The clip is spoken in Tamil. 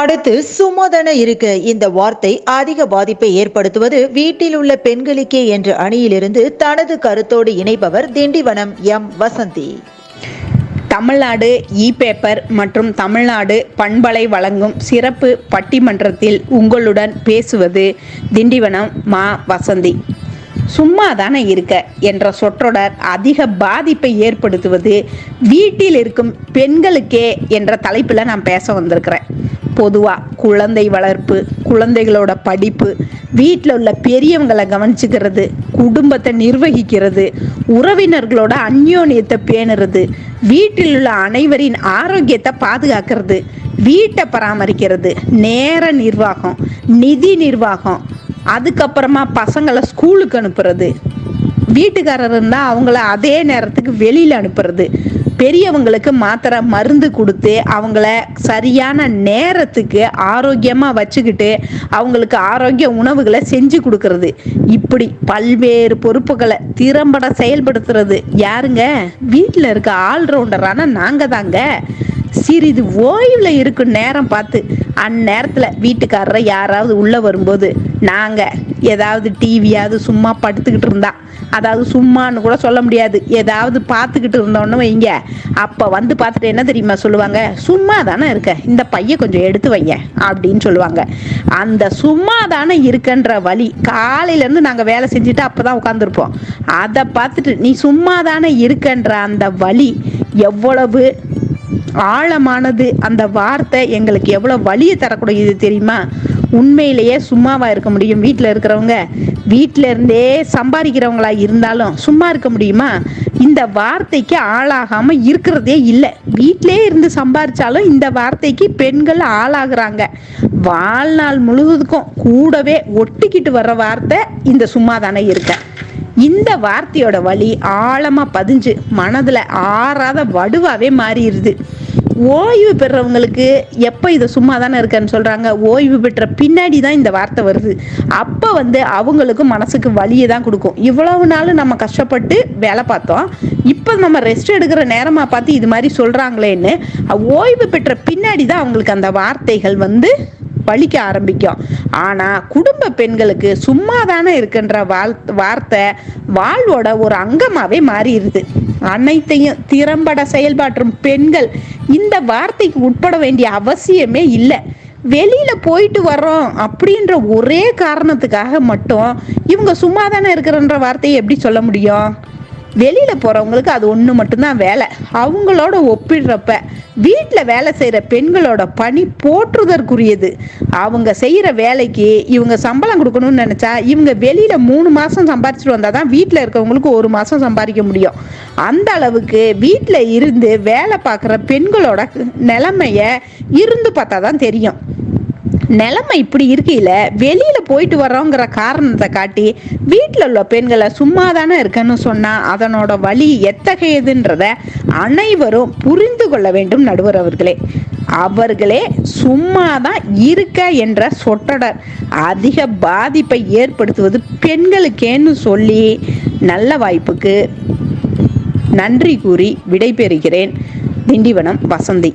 அடுத்து சுமதன இருக்க. இந்த வார்த்தை அதிக பாதிப்பை ஏற்படுத்துவது வீட்டில் உள்ள பெண்களுக்கே என்ற அணியிலிருந்து தனது கருத்தோடு இணைப்பவர் Tindivanam M. Vasanthi. Tamil Nadu e paper மற்றும் தமிழ்நாடு பண்பலை வழங்கும் சிறப்பு பட்டிமன்றத்தில் உங்களுடன் பேசுவது திண்டிவனம் மா. வசந்தி. சும்மா தானே இருக்க என்ற சொற்றொடர் அதிக பாதிப்பை ஏற்படுத்துவது வீட்டில் இருக்கும் பெண்களுக்கே என்ற தலைப்பில் நான் பேச வந்திருக்கிறேன். பொதுவாக குழந்தை வளர்ப்பு குழந்தைகளோட படிப்பு வீட்டில் உள்ள பெரியவங்களை கவனிச்சுக்கிறது குடும்பத்தை நிர்வகிக்கிறது உறவினர்களோட அந்யோன்யத்தை பேணுறது வீட்டில் உள்ள அனைவரின் ஆரோக்கியத்தை பாதுகாக்கிறது வீட்டை பராமரிக்கிறது நேர நிர்வாகம் நிதி நிர்வாகம் அதுக்கப்புறமா பசங்களை ஸ்கூலுக்கு அனுப்புறது வீட்டுக்காரர் இருந்தால் அவங்கள அதே நேரத்துக்கு வெளியில் அனுப்புறது பெரியவங்களுக்கு மாத்திரை மருந்து கொடுத்து அவங்கள சரியான நேரத்துக்கு ஆரோக்கியமாக வச்சுக்கிட்டு அவங்களுக்கு ஆரோக்கிய உணவுகளை செஞ்சு கொடுக்கறது. இப்படி பல்வேறு பொறுப்புகளை திறம்பட செயல்படுத்துறது யாருங்க? வீட்டில் இருக்க ஆல்ரவுண்டரான நாங்கள் தாங்க சிறிது ஓய்வில் இருக்கும் நேரம் பார்த்து அந்நேரத்தில் வீட்டுக்காரரை யாராவது உள்ளே வரும்போது நாங்கள் ஏதாவது டிவியாவது சும்மா படுத்துக்கிட்டு இருந்தா அதாவது சும்மான்னு கூட சொல்ல முடியாது. ஏதாவது பார்த்துக்கிட்டு இருந்தோன்னு வைங்க. அப்போ வந்து பார்த்துட்டு என்ன தெரியுமா சொல்லுவாங்க? சும்மா தானே இருக்க. இந்த பைய கொஞ்சம் எடுத்து வைங்க அப்படின்னு சொல்லுவாங்க. அந்த சும்மா தானே இருக்கன்ற வழி காலையிலேருந்து நாங்கள் வேலை செஞ்சுட்டு அப்போ தான் உட்காந்துருப்போம் அதை பார்த்துட்டு நீ சும்மா தானே இருக்கன்ற அந்த வழி எவ்வளவு ஆழமானது அந்த வார்த்தை எங்களுக்கு எவ்வளோ வழியை தரக்கூடியது தெரியுமா? உண்மையிலேயே சும்மாவா இருக்க முடியும் வீட்டில் இருக்கிறவங்க. வீட்டில் இருந்தே சம்பாதிக்கிறவங்களா இருந்தாலும் சும்மா இருக்க முடியுமா? இந்த வார்த்தைக்கு ஆளாகாமல் இருக்கிறதே இல்லை. வீட்டிலே இருந்து சம்பாதிச்சாலும் இந்த வார்த்தைக்கு பெண்கள் ஆளாகிறாங்க. வாழ்நாள் முழுவதுக்கும் கூடவே ஒட்டிக்கிட்டு வர்ற வார்த்தை இந்த சும்மா தானே இருக்கேன் இந்த வார்த்தையோட வழி ஆழமாக பதிஞ்சு மனதில் ஆறாத வடுவாகவே மாறிடுது. ஓய்வு பெறவங்களுக்கு எப்போ இதை சும்மா தானே இருக்கேன்னு சொல்கிறாங்க ஓய்வு பெற்ற பின்னாடி தான் இந்த வார்த்தை வருது. அப்போ வந்து அவங்களுக்கும் மனசுக்கு வலியை தான் கொடுக்கும். இவ்வளவு நாள் நம்ம கஷ்டப்பட்டு வேலை பார்த்தோம். இப்போ நம்ம ரெஸ்ட் எடுக்கிற நேரமாக பார்த்து இது மாதிரி சொல்கிறாங்களேன்னு ஓய்வு பெற்ற பின்னாடி தான் அவங்களுக்கு அந்த வார்த்தைகள் வந்து பழிக்க ஆரம்பிக்கும். ஆனால் குடும்ப பெண்களுக்கு சும்மா தானே இருக்குன்ற வாழ் வார்த்தை வாழ்வோட ஒரு அங்கமாகவே மாறிடுது. அனைத்தையும் திறம்பட செயல்பாற்றும் பெண்கள் இந்த வார்த்தைக்கு உட்பட வேண்டிய அவசியமே இல்லை. வெளியில போயிட்டு வர்றோம் அப்படின்ற ஒரே காரணத்துக்காக மட்டும் இவங்க சும்மா தானே இருக்கிறன்ற வார்த்தையை எப்படி சொல்ல முடியும்? வெளியில் போகிறவங்களுக்கு அது ஒன்று மட்டும்தான் வேலை. அவங்களோட ஒப்பிடுறப்ப வீட்டில் வேலை செய்கிற பெண்களோட பணி போற்றுதற்குரியது. அவங்க செய்கிற வேலைக்கு இவங்க சம்பளம் கொடுக்கணும்னு நினச்சா இவங்க வெளியில் மூணு மாதம் சம்பாரிச்சிட்டு வந்தால் தான் வீட்டில் இருக்கவங்களுக்கு ஒரு மாதம் சம்பாதிக்க முடியும். அந்த அளவுக்கு வீட்டில் இருந்து வேலை பார்க்குற பெண்களோட நிலைமைய இருந்து பார்த்தா தான் தெரியும். நிலைமை இப்படி இருக்கையில் வெளியில் போயிட்டு வரோங்கிற காரணத்தை காட்டி வீட்டில் உள்ள பெண்களை சும்மா தானே இருக்கன்னு சொன்னால் அதனோட வழி எத்தகையதுன்றத அனைவரும் புரிந்து கொள்ள வேண்டும் நடுவர் அவர்களே. அவர்களே சும்மா தான் இருக்க என்ற சொற்றடர். அதிக பாதிப்பை ஏற்படுத்துவது பெண்களுக்கேன்னு சொல்லி நல்ல வாய்ப்புக்கு நன்றி கூறி விடைபெறுகிறேன். திண்டிவனம் வசந்தி.